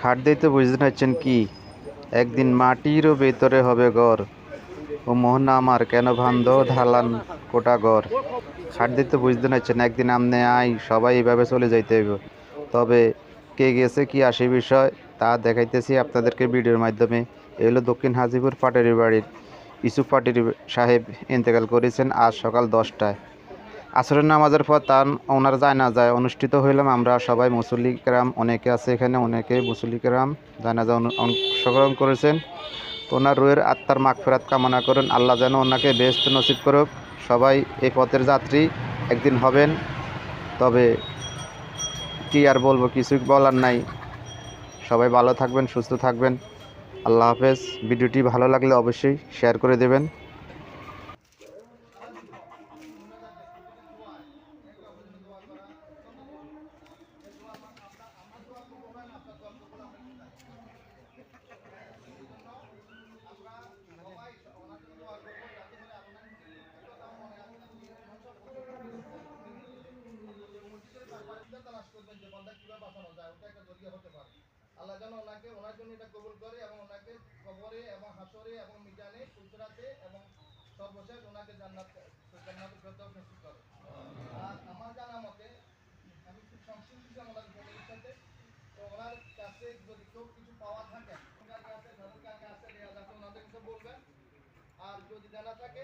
খাট দিতে বুঝতে পারছেন কি? একদিন মাটিরও ভেতরে হবে ঘর ও মোহনা আমার, কেন ভান্দ ঢালান কোটা ঘর খাট দিতে বুঝতে পারছেন, একদিন আমনে আই, সবাই এভাবে চলে যাইতে হইব। তবে কে গেছে, কি আসে বিষয়, তা দেখাইতেছি আপনাদেরকে ভিডিওর মাধ্যমে। এ হলো দক্ষিণ হাজিপুর পাটেরি বাড়ির ইসুফ পাটেরি সাহেব ইন্তেকাল করেছেন আজ সকাল দশটায়। আসরের নামাজের পর তার ওনার যায় না যায় অনুষ্ঠিত হইলাম। আমরা সবাই মুসল্লি কেরাম অনেকে আছে এখানে, অনেকে মুসল্লি কেরাম জানাজা অনু- অংশগ্রহণ করেছেন। তো ওনার রুয়ের আত্মার মাগফেরাত কামনা করেন। আল্লাহ যেন ওনাকে বেস্ত নসিব করুক। সবাই এই পথের যাত্রী, একদিন হবেন। তবে কি আর বলব, কিছুই বলার নাই। সবাই ভালো থাকবেন, সুস্থ থাকবেন। আল্লাহ হাফেজ। ভিডিওটি ভালো লাগলে অবশ্যই শেয়ার করে দেবেন। জরিয়া হতে পারে। আল্লাহ যেন ওনাকে, ওনার জন্য এটা কবুল করে এবং ওনাকে কবরে এবং হাসরে এবং মিজানে ফুলসরাতে এবং সর্বশেষ ওনাকে জান্নাত করে। আর আমার জানা মতে, আমি খুব সংশ্লিষ্ট ওনার ফ্যামিলির সাথে, তো ওনার কাছে যদি কেউ কিছু পাওয়া থাকে কার কাছে যাদের কার কাছে দেওয়া যাচ্ছে, ওনাদের কাছে বলবেন। আর যদি জানা থাকে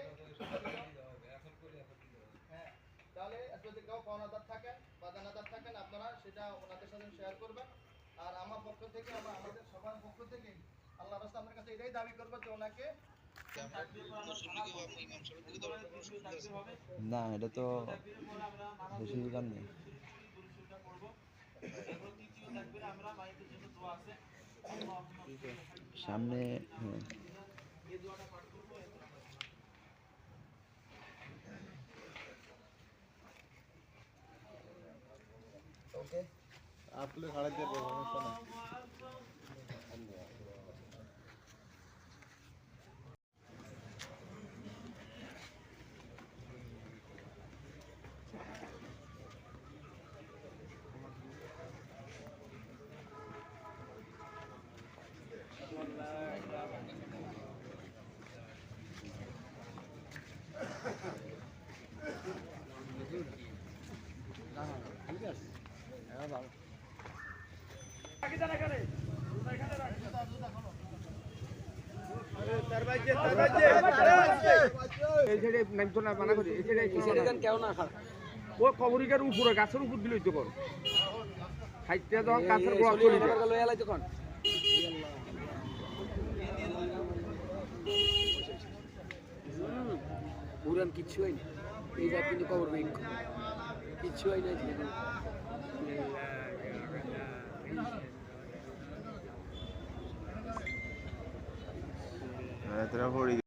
হ্যাঁ তাহলে যদি কেউ পাওনাদার থাকেন বা জানাদার থাকেন, আপনারা সেটা ওনাদের সাথে শেয়ার করবেন। আর আমার পক্ষ থেকে আমার আমাদের সবার পক্ষ থেকে আল্লাহ রাস্তা আপনার কাছে এটাই দাবি করব যে ওনাকে না এটা তো বেশি দোকান নেই সামনে হ্যাঁ। আপনি খাড়া দিয়ে সমস্যা নেই এই সাইডে নামতো না মানা করি এই সাইডে কেউ না ও কবরিকার উপরে গাছের উপর দিলই তো কর। খাইতে যখন গাছের গোড়া চলে যায় পুরান কিচ্ছু হয় এই যা কিন্তু খবর নেই। কিচ্ছু হয় না তোরা পড়ি